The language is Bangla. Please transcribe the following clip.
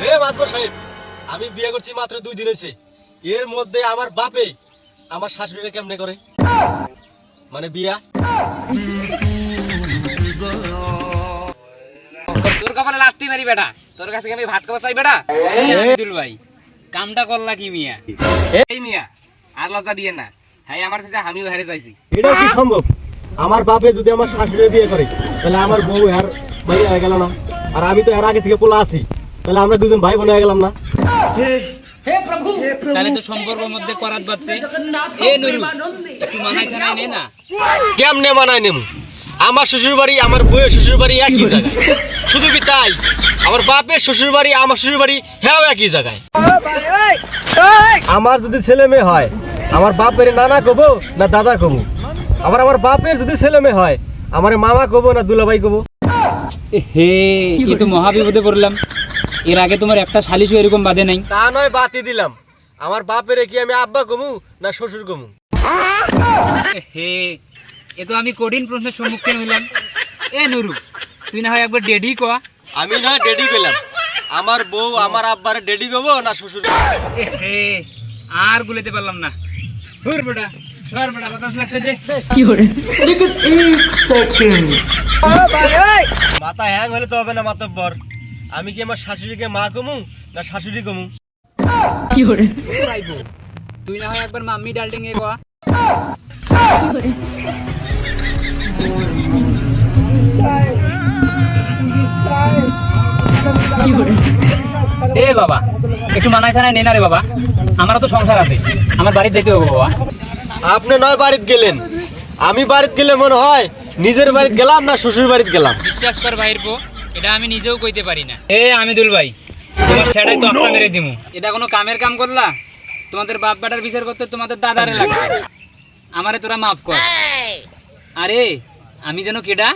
মাতবর সাহেব আমি বিয়ে করছি মাত্র দুই দিন হয়েছে। এর মধ্যে আমার বাপে আমার শাশুড়িটা কেমনে করে? মানে বিয়া? তোর কপালে লাগতেই পারি বেটা। তোর কাছে আমি ভাত খাওয়া চাই বেটা? দুল ভাই কামটা করলা কি মিয়া? এই মিয়া আর লজ্জা দিয়ে না। হ্যাঁ আমার সাথে আমিও হেরে চাইছি এটা কি সম্ভব? আমার বাপে যদি আমার শাশুড়ি বিয়ে করে তাহলে আমার বউ আর হয়ে গেল না। আর আমি তো এর আগে থেকে পোলা আছি। তাহলে আমরা দুজন ভাই বোন হয়ে গেলাম না। তাহলে তো সম্পর্কের মধ্যে করাত বাচ্চে এ নুরু একটু মানাই খানাই নে না। কেমনে মানায় নেমু আমার শ্বশুর বাড়ি আমার বউয়ের শ্বশুর বাড়ি একই জায়গায়। শুধু কি তাই? আমার বাপের শ্বশুর বাড়ি আমার শ্বশুর বাড়ি হ্যাঁ একই জায়গায়। আমার যদি ছেলে মেয়ে হয় আমার বাপের নানা কবো না দাদা কবো? আবার আমার বাপের যদি ছেলে মেয়ে হয় আমার মামা কবো না দুলাভাই কবো? হে এ তো মহা বিপদে পড়লাম। এর আগে তোমার একটা শালিশও এরকম বাদে নাই। তা নয় বাতি দিলাম। আমার বাপের কি আমি আব্বা কমু না শ্বশুর কমু? হে এ তো আমি কঠিন প্রশ্নের সম্মুখীন হইলাম। এ নুরু তুই না হয় একবার ডেডি কয়া আমি না ডেডি পেলাম। আমার বউ আমার আব্বারে ডেডি কবো না শ্বশুর? হে আর গুলেতে পারলাম না। হুর বেটা সর বেটা বাতাস লাগতে দে মাথা হ্যাং হলে তো হবে না মাতব্বর। আমি কি আমার শাশুড়িকে মা কমু না শাশুড়ি কমু? কি করে? তুই না হয় একবার মাম্মি ডাল্টিং এ কয়া এ বাবা একটু মানায় খানায় নে না রে বাবা। আমারও তো সংসার আছে। আমার বাড়ি যেতে হবে বাবা। আপনি নয় বাড়িতে গেলেন। আমি বাড়িতে গেলে মনে হয় নিজের বাড়িতে গেলাম না শ্বশুর বাড়িতে গেলাম। বিশ্বাস কর ভাইর পো এটা আমি নিজেও কইতে পারি না। এ আমিদুল ভাই তোমার সেটাই তো আপনা মেরে দিমু। এটা কোনো কামের কাম করলা? তোমাদের বাপ বেটার বিচার করতে তোমাদের দাদারে লাগবে। আমারে তোরা মাফ কর। আরে আমি যেন কেডা?